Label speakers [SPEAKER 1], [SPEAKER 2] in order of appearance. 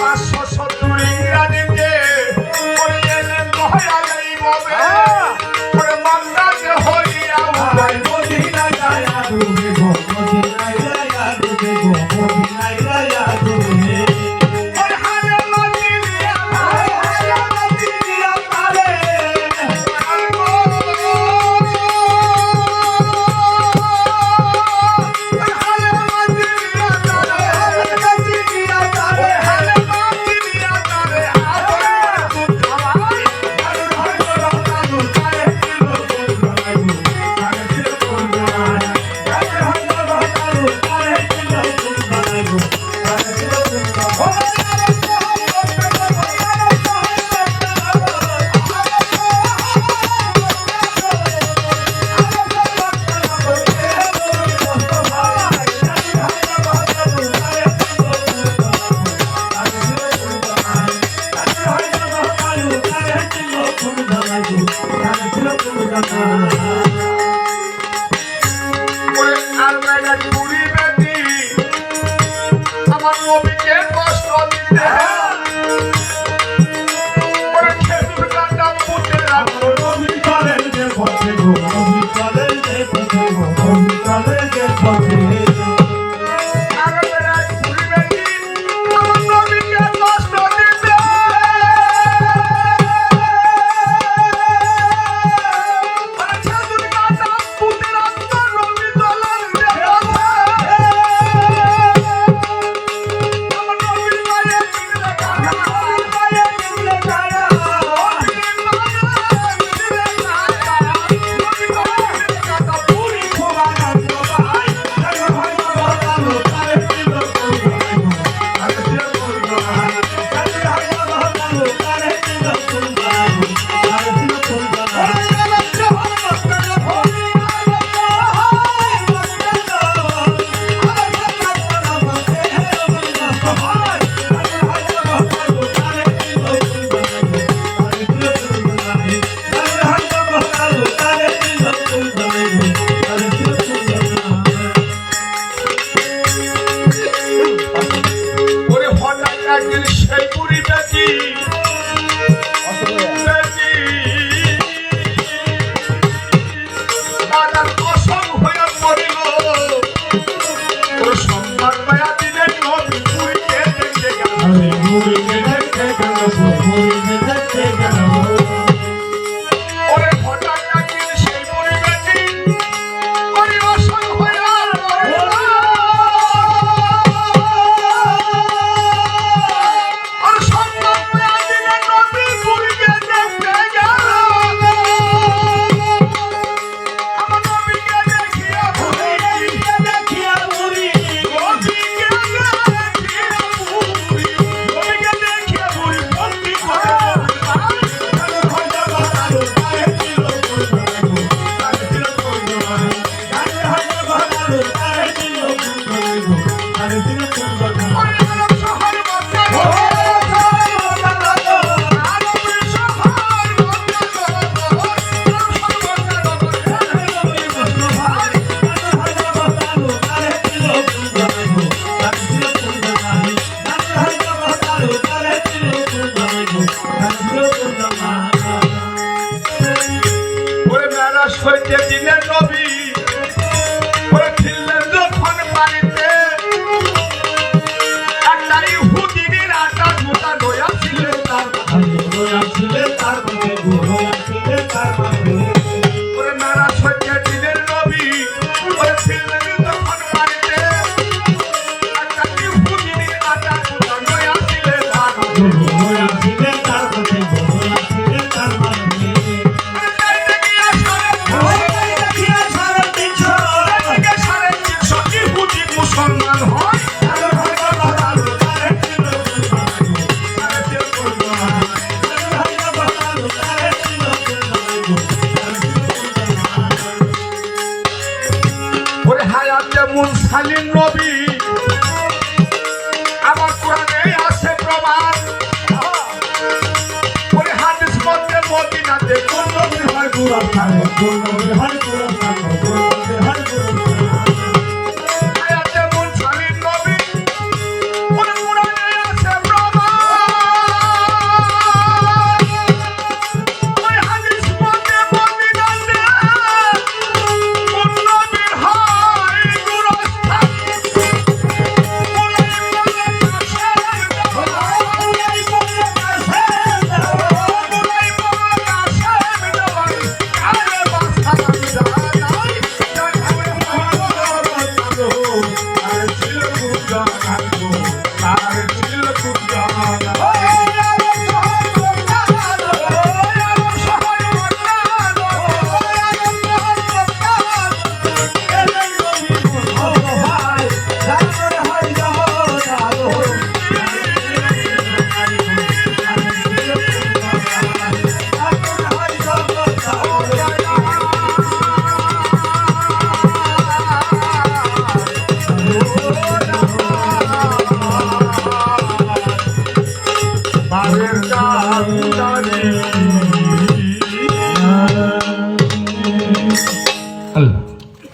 [SPEAKER 1] পাঁচশো সত্তর ইংরাজিতে মহারাজ হবে মন্দাজ হইয়া মদিনা যায় আমার নবীকে কষ্ট দিতে করিতেছি সইতে দিলেন নবী ছিলেন যখন বাড়িতে একটা ইহুদিনের আটা মোটা নয়া ছিলেন তার নয়া ছিলেন তার মধ্যে নয়া ছিলেন তার মধ্যে Lord. সম্মান হয় হায়াত যেমন শালীন নবী। আমার কোরআনে আছে প্রমাণ। হাদিস মধ্যে মদিনাতে কোন নবী হয় কোরআন কোন নবী হয়